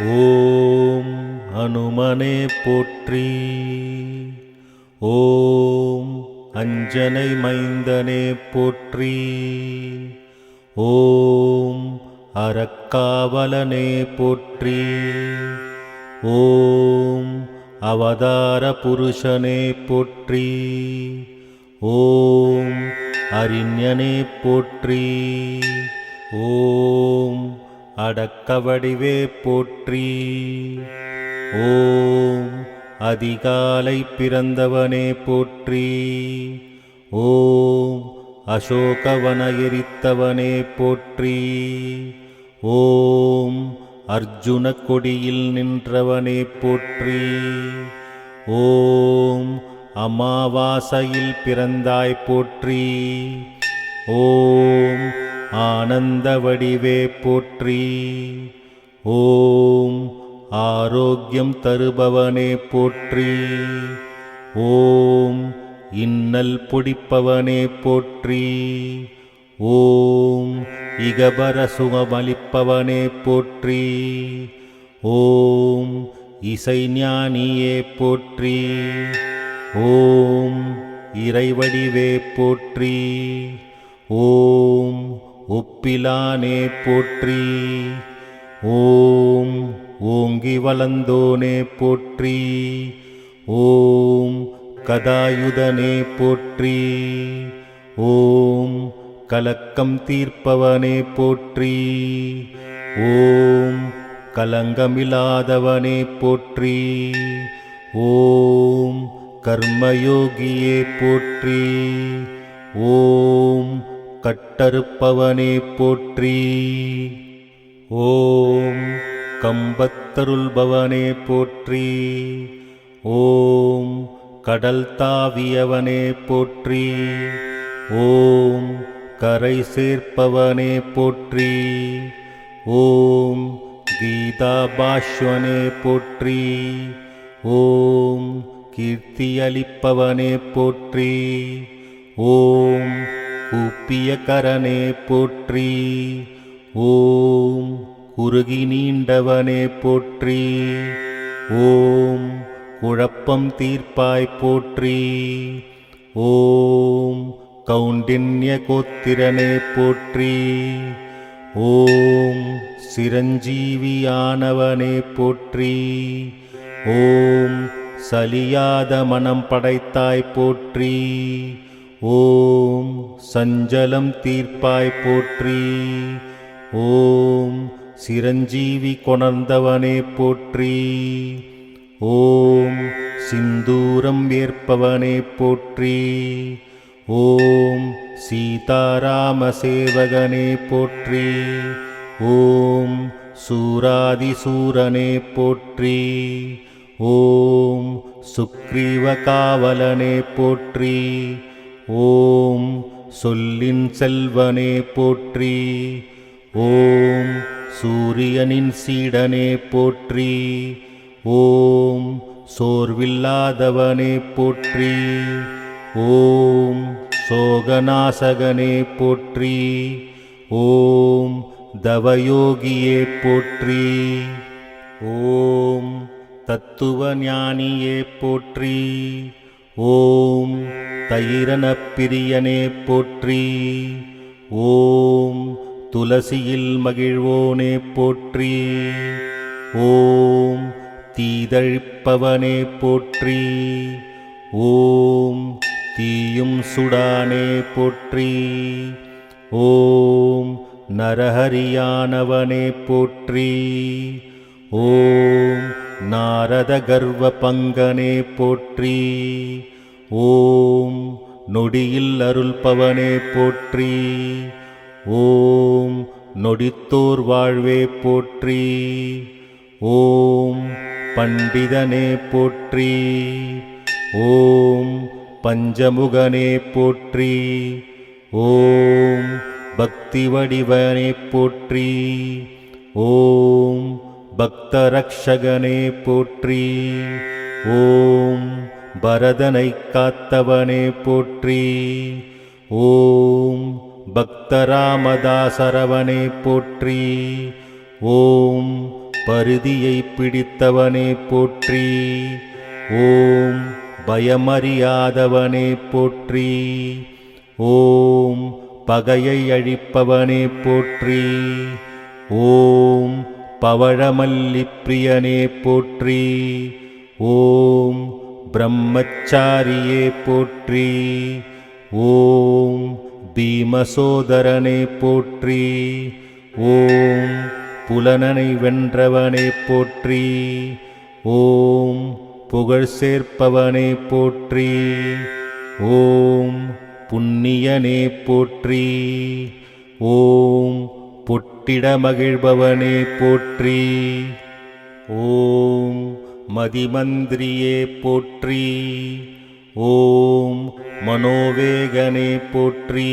ஓம் அனுமனே போற்றி. ஓம் அஞ்சனை மைந்தனே போற்றி. ஓம் அறக்காவலனே போற்றி. ஓம் அவதார புருஷனே போற்றி. ஓம் அறிஞனே போற்றி. ஓம் அடக்க வடிவே போற்றி. ஓம் அதிகாலை பிறந்தவனே போற்றி. ஓம் அசோகவன எரித்தவனே போற்றி. ஓம் அர்ஜுன கொடியில் நின்றவனே போற்றி. ஓம் அமாவாசையில் பிறந்தாய் போற்றி. ஓம் ஆனந்த வடிவே போற்றி. ஓம் ஆரோக்கியம் தருபவனே போற்றி. ஓம் இன்னல் பொடிப்பவனே போற்றி. ஓம் இகபர சுகமளிப்பவனே போற்றி. ஓம் இசைஞானியே போற்றி. ஓம் இறைவடிவே போற்றி. ஓம் ஒப்பிலானே போற்றி. ஓம் ஓங்கி வளர்ந்தோனே போற்றி. ஓம் கதாயுதனே போற்றி. ஓம் கலக்கம் தீர்ப்பவனே போற்றி. ஓம் கலங்கமில்லாதவனே போற்றி. ஓம் கர்மயோகியே போற்றி. ஓம் கட்டறுப்பவனே போற்றி. ஓம் கம்பத்தருள்பவனே போற்றி. ஓம் கடல் தாவியவனே போற்றி. ஓம் கரை சேர்ப்பவனே போற்றி. ஓம் கீதா பாஷ்வனே போற்றி. ஓம் கீர்த்தியளிப்பவனே போற்றி. ஓம் கூப்பிய கரனே போற்றி. ஓம் குறுகி நீண்டவனே போற்றி. ஓம் குழப்பம் தீர்ப்பாய் போற்றி. ஓம் கௌண்டின்ய கோத்திரனே போற்றி. ஓம் சிரஞ்சீவியானவனே போற்றி. ஓம் சலியாத மனம் படைத்தாய் போற்றி. ஓம் சஞ்சலம் தீர்ப்பாய் போற்றி. ஓம் சிரஞ்சீவி கொணர்ந்தவனே போற்றி. ஓம் சிந்தூரம் ஏற்பவனே போற்றி. ஓம் சீதாராம சேவகனே போற்றி. ஓம் சூராதிசூரனே போற்றி. ஓம் சுக்ரீவ காவலனே போற்றி. ஓம் சொல்லின் செல்வனே போற்றி. ஓம் சூரியனின் சீடனே போற்றி. ஓம் சோர்வில்லாதவனே போற்றி. ஓம் சோகநாசகனே போற்றி. ஓம் தவயோகியே போற்றி. ஓம் தத்துவ ஞானியே போற்றி. ஓம் தயிரன பிரியனே போற்றி. ஓம் துளசியில் மகிழ்வோனே போற்றி. ஓம் தீதழிப்பவனே போற்றி. ஓம் தீயும் சுடானே போற்றி. ஓம் நரஹரியானவனே போற்றி. ஓம் நாரத கர்வ பங்கனே போற்றி. ஓம் நொடியில் அருள்பவனே போற்றி. ஓம் நொடித்தோர் வாழ்வே போற்றி. ஓம் பண்டிதனே போற்றி. ஓம் பஞ்சமுகனே போற்றி. ஓம் பக்தி வடிவனே போற்றி. ஓம் பக்தரக்ஷகனே போற்றி. ஓம் பரதனை காத்தவனே போற்றி. ஓம் பக்தராமதாசரவனே போற்றி. ஓம் பருதியை பிடித்தவனே போற்றி. ஓம் பயமறியாதவனே போற்றி. ஓம் பகையை அழிப்பவனே போற்றி. ஓம் பவழமல்லிப்பிரியனே போற்றி. ஓம் பிரம்மச்சாரியே போற்றி. ஓம் பீமசோதரனே போற்றி. ஓம் புலனனை வென்றவனே போற்றி. ஓம் புகழ் சேர்ப்பவனே போற்றி. ஓம் புண்ணியனே போற்றி. ஓம் புட்டிட மகிழ்பவனே போற்றி. ஓம் மதிமந்திரியே போற்றி. ஓம் மனோவேகனே போற்றி.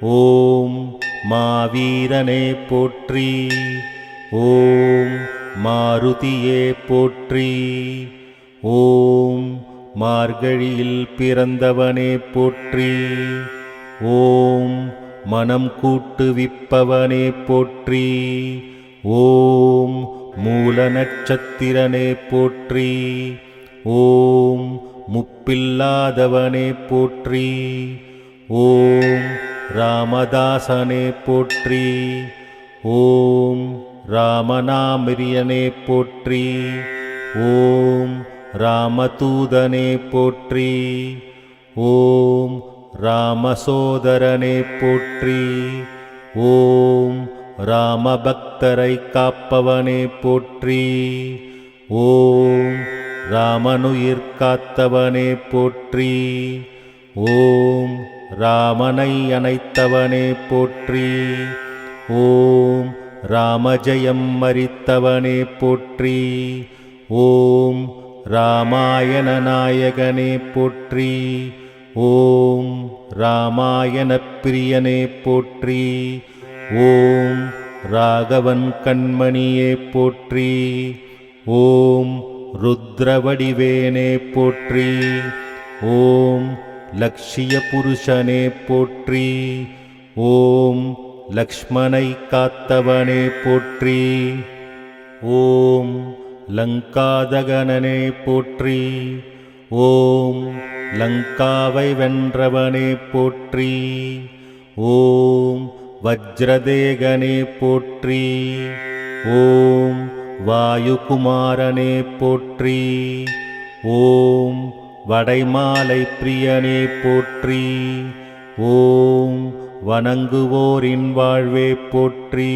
ஓம் மாவீரனே போற்றி. ஓம் மாருதியே போற்றி. ஓம் மார்கழியில் பிறந்தவனே போற்றி. ஓம் மனம் கூட்டுவிப்பவனே போற்றி. ஓம் மூல நட்சத்திரனே போற்றி. ஓம் முப்பில்லாதவனே போற்றி. ஓம் ராமதாசனே போற்றி. ஓம் ராமநாமிரியனே போற்றி. ஓம் ராமதூதனே போற்றி. ஓம் ராமசோதரனே போற்றி. ஓம் ராமபக்தரை காப்பவனே போற்றி. ஓம் ராமனுயிர் காத்தவனே போற்றி. ஓம் ராமனை அணைத்தவனே போற்றி. ஓம் ராமஜயம் மறித்தவனே போற்றி. ஓம் ராமாயண நாயகனே போற்றி. ஓம் ராமாயண பிரியனே போற்றி. ஓம் ராகவன் கண்மணியே போற்றி. ஓம் ருத்ரவடிவேனே போற்றி. ஓம் லக்ஷிய புருஷனே போற்றி. ஓம் லக்ஷ்மணை காத்தவனே போற்றி. ஓம் லங்காதகனனே போற்றி. ஓம் லங்காவை வென்றவனே போற்றி ஓம் வஜ்ரதேகனே போற்றி ஓம் வாயுகுமாரனே போற்றி ஓம் வடைமாலை பிரியனே போற்றி ஓம் வணங்குவோரின் வாழ்வே போற்றி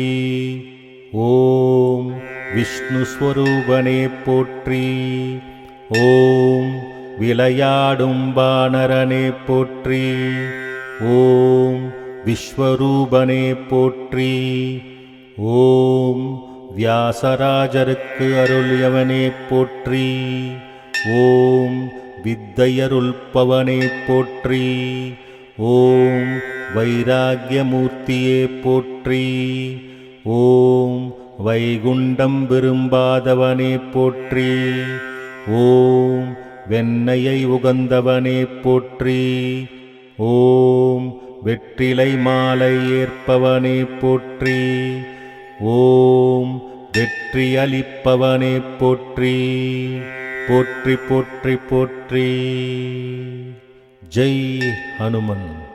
ஓம் விஷ்ணுஸ்வரூபனே போற்றி ஓம் விளையாடும் பாணரனே போற்றி ஓம் விஸ்வரூபனே போற்றி ஓம் வியாசராஜருக்கு அருளியவனே போற்றி ஓம் வித்தையருள்பவனே போற்றி ஓம் வைராகியமூர்த்தியே போற்றி ஓம் வைகுண்டம் விரும்பாதவனே போற்றி ஓம் வெண்ணையை உகந்தவனே போற்றி. ஓம் வெற்றிலை மாலை ஏற்பவனே போற்றி. ஓம் வெற்றி அளிப்பவனே போற்றி. போற்றி போற்றி போற்றி. ஜெய் ஹனுமன்.